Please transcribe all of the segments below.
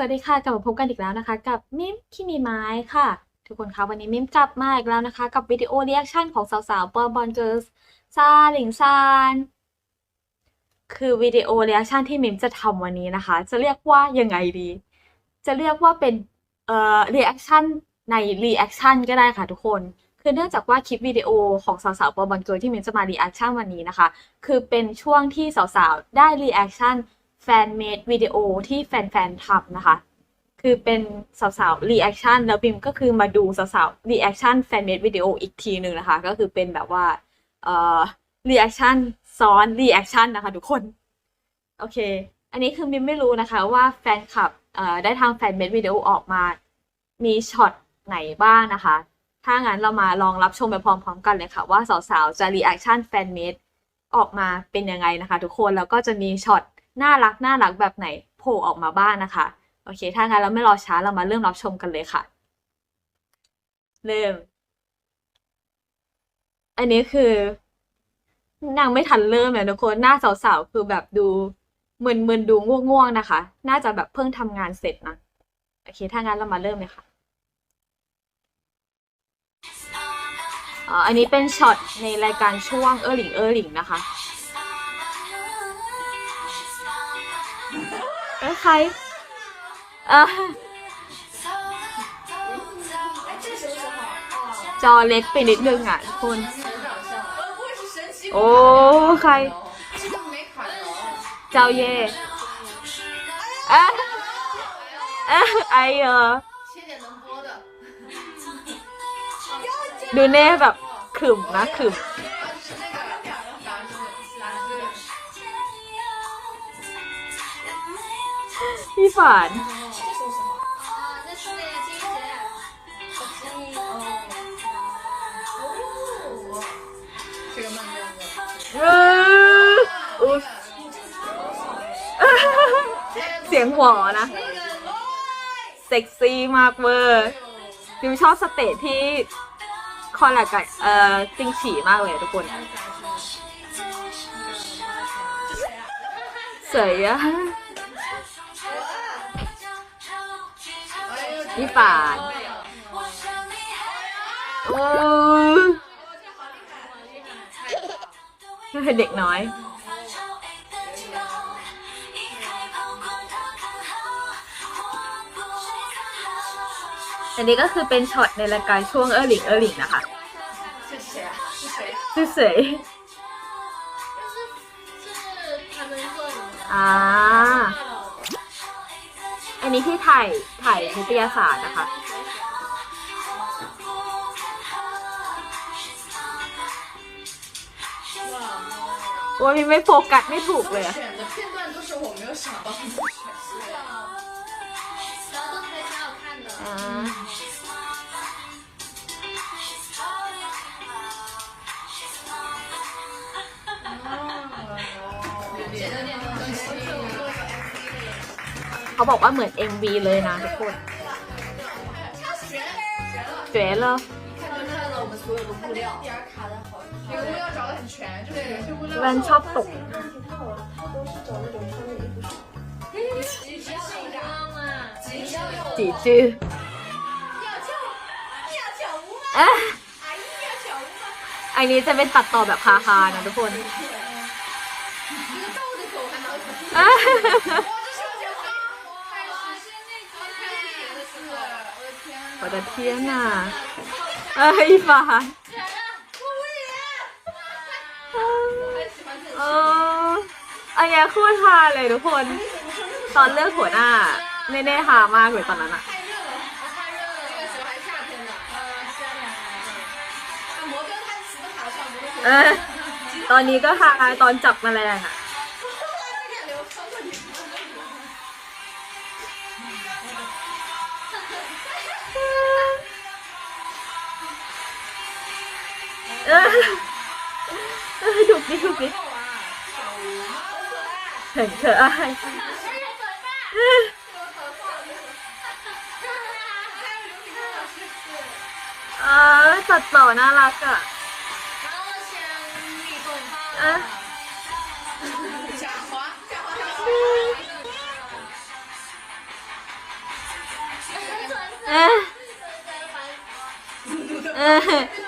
สวัสดีค่ะกลับมาพบกันอีกแล้วนะคะ กับมิมคิมีไม้ค่ะ ทุกคนคะวันนี้มิมกลับมาอีกแล้วนะคะ กับวิดีโอเรีแอคชั่นของสาวๆปอบอลเกิร์ลซาหลิงซานคือวิดีโอเรีแอคชั่นที่มิมจะทำวันนี้นะคะ จะเรียกว่ายังไงดี จะเรียกว่าเป็นเอ่อเรีแอคชั่นในรีแอคชั่นก็ได้ค่ะทุกคนคือเนื่องจากว่าคลิปวิดีโอของสาวๆปอบอลเกิร์ลที่มิมจะมารีแอคชั่นวันนี้นะคะ คือเป็นช่วงที่สาวๆได้รีแอคชั่น แฟนเมดวิดีโอที่แฟนๆทำนะคะ คือเป็นสาวๆรีแอคชั่นแล้วบิมก็คือมาดูสาวๆรีแอคชั่นแฟนเมดวิดีโออีกทีหนึ่งนะคะ ก็คือเป็นแบบว่าเอ่อรีแอคชั่นซ้อนรีแอคชั่นนะคะทุกคน โอเค อันนี้คือบิมไม่รู้นะคะว่าแฟนคลับเอ่อได้ทำแฟนเมดวิดีโอออกมา มีช็อตไหนบ้างนะคะ ถ้างั้นเรามาลองรับชมไปพร้อมๆกันเลยค่ะ ว่าสาวๆจะรีแอคชั่นแฟนเมดออกมาเป็นยังไงนะคะ ทุกคนแล้วก็จะมีช็อต น่ารักน่ารักแบบไหนโผล่ออกมาบ้างนะคะ โอเค ถ้างั้นเราไม่รอช้าเรามาเริ่มรับชมกันเลยค่ะ เริ่ม อันนี้คือนางไม่ทันเริ่มเลยทุกคนหน้าสาวๆคือแบบดูมึนๆดูง่วงๆนะคะ น่าจะแบบเพิ่งทำงานเสร็จนะโอเค ถ้างั้นเรามาเริ่มเลยค่ะอ๋ออันนี้เป็นช็อตในรายการช่วงเออหลิงเออหลิงนะคะ เอ้ยใครเออจอเล็กไปนิดนึงอะทุกคน โอ้ ใคร เจ้าเย่เอ๊ะเอะไอเออดูเน่แบบขึมนะขึม พี่ฝันเสียงหวอนะ เซ็กซี่มากเวอร์ดิวชอบสเตทที่คอลแลกับเอ่อจิงฉี่มากเลยทุกคนเสยอะ พี่ป่านโอ้เด็กน้อยอันนี้ก็คือเป็นช็อตในรายการช่วงเออหลิงเออหลิงนะคะชื่อเสยอ่า อันนี้ที่ถ่ายถ่ายนิตยสารนะคะ ว่ามีไม่โฟกัสไม่ถูกเลยอะ 选的片段都是我没有想到的 เขาบอกว่าเหมือน MV เลยนะทุกคนเจ๋เลยแวนชอบตกจีจื้ออันนี้จะเป็นตัดต่อแบบฮาๆนะทุกคน 我的天 ขอจะเทียนอ่ะเอ้ยฝาน 我也。很喜欢这 เอออันเนี้ยโคู่ฮาเลยทุกคน ตอนเลือกหัวหน้าเน่ๆฮามากเลยตอนนั้นอะ 太热了，太热了。这个喜欢夏天的，呃，夏天的。啊，摩根他骑的卡上不是 เออ ตอนนี้ก็ฮาตอนจับแมลงอะ เออดุกดิดูกดิเห็นเธอนอายเออตว์ต่อน่ารักอะอะเออเออ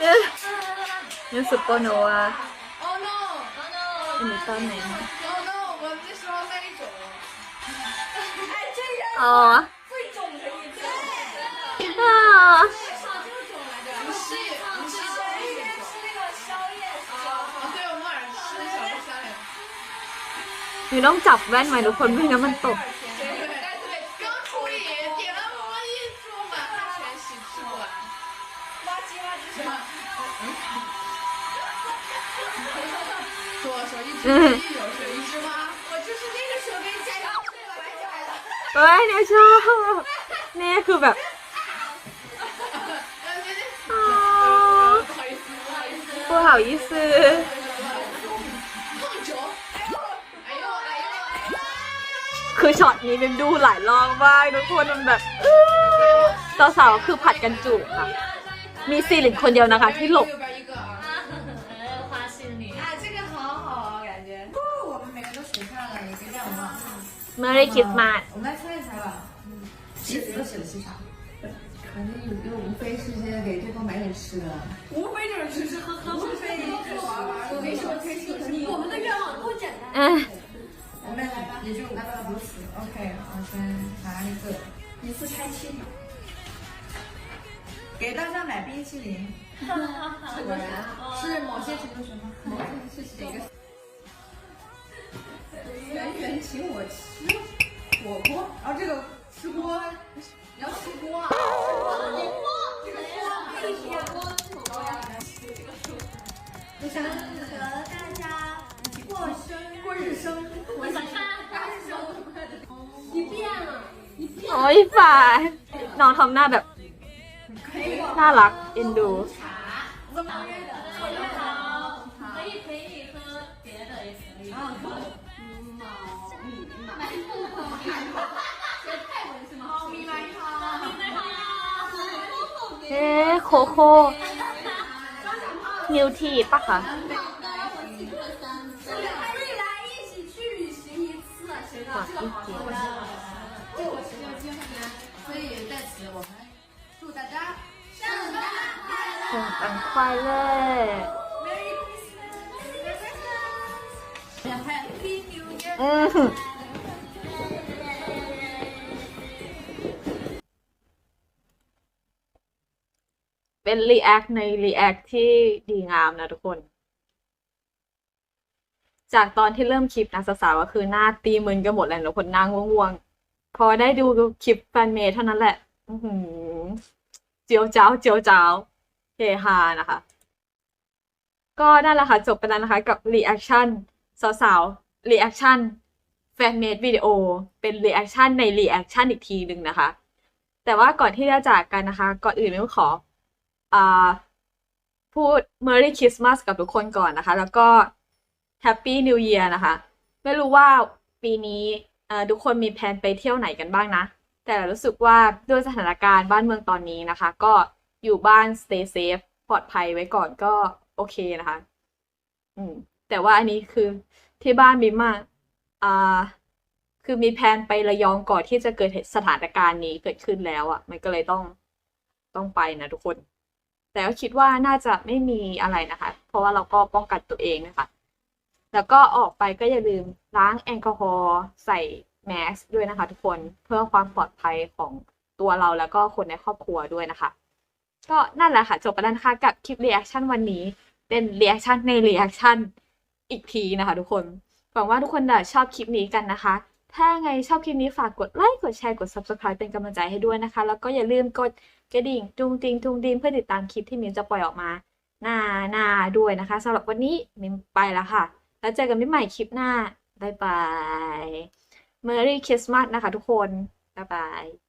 นี่ซุปเปอร์โนวาอันนี้ตอนไหนนะอ๋อหนูต้องจับแว่นไหมทุกคนไม่งั้นมันตก เฮ้ยเนี่ยชอบเนี่ยคือแบบ 呃，别别， อ๋อ 不好意思，不好意思。 ผู้เห่ายี่ซื้อ 胖肘，哎呦，哎呦，哎呦，哎呦。 คือช็อตนี้เป็นดูหลายรอบมากทุกคนมันแบบอื้อสาวๆคือผัดกันจูบค่ะ มีซีรินคนเดียวนะคะ ที่หลบ 右边一个啊。花心里。哎，这个好好啊，感觉。不，我们每个都数上了，你别这样忘。 เมื่อได้คริสต์มา 吃的都喜欢吃啥？反正就无非是现给对方买点吃的，无非就是吃吃喝喝，无非就是玩玩。我没你说，开心肯的。我们的愿望多简单。我们来吧，也就来吧，如此。OK，我先拿一个，一次拆七个。给大家买冰淇淋，果然是某些程度什么？某些事情。圆圆请我吃。าน้องทำหน้าแบบ น่ารัก เอ็นดู เอ๊โคโค่นิวทีปะคะอีกที 以在此我们祝大家圣诞快乐 คงตังควายเลย ，Merry Christmas，Happy New Year。 อืมเป็นรีแอคในรีแอคที่ดีงามนะทุกคน จากตอนที่เริ่มคลิปนะสาวๆก็คือหน้าตีมึนกันหมดเลยทุกคนนั่งง่วงๆ พอได้ดูคลิปแฟนเมดเท่านั้นแหละ อือหือเจียวจ้าวเจียวจ้าวเฮฮานะคะ ก็นั่นแหละค่ะจบไปแล้วนะคะกับรีแอคชั่นสาวๆรีแอคชั่นแฟนเมดวิดีโอเป็นรีแอคชั่นในรีแอคชั่นอีกทีหนึ่งนะคะ แต่ว่าก่อนที่จะจากกันนะคะ ก่อนอื่นไม่ขออ่าพูด Merry Christmas กับทุกคนก่อนนะคะ แล้วก็ Happy New Year นะคะ ไม่รู้ว่าปีนี้ทุกคนมีแผนไปเที่ยวไหนกันบ้างนะ แต่รู้สึกว่าด้วยสถานการณ์บ้านเมืองตอนนี้นะคะ ก็อยู่บ้าน stay safe ปลอดภัยไว้ก่อนก็โอเคนะคะ อืม แต่ว่าอันนี้คือที่บ้านมิมอะอ่า คือมีแผนไประยองก่อนที่จะเกิดสถานการณ์นี้เกิดขึ้นแล้วอะ่ะ มันก็เลยต้องต้องไปนะทุกคน แต่ก็คิดว่าน่าจะไม่มีอะไรนะคะ เพราะว่าเราก็ป้องกันตัวเองนะคะ แล้วก็ออกไปก็อย่าลืมล้างแอลกอฮอล์ใส่ แมสด้วยนะคะ ทุกคนเพื่อความปลอดภัยของตัวเราแล้วก็คนในครอบครัวด้วยนะคะ ก็นั่นแหละค่ะ จบไปแล้วนะคะกับคลิปเรีแอคชั่นวันนี้ เป็นเรีแอคชั่นในเรีแอคชั่นอีกทีนะคะ ทุกคนหวังว่าทุกคนจะชอบคลิปนี้กันนะคะ ถ้าไงชอบคลิปนี้ฝากกดไลค์กดแชร์กด Subscribe เป็นกำลังใจให้ด้วยนะคะ แล้วก็อย่าลืมกดกระดิ่งตุงติงตุงดิงเพื่อติดตามคลิปที่มิมจะปล่อยออกมา หน้าหน้าด้วยนะคะสำหรับวันนี้มิมไปแล้วค่ะ แล้วเจอกันใหม่คลิปหน้าบ๊ายบาย Merry Christmas นะคะทุกคน บ๊ายบาย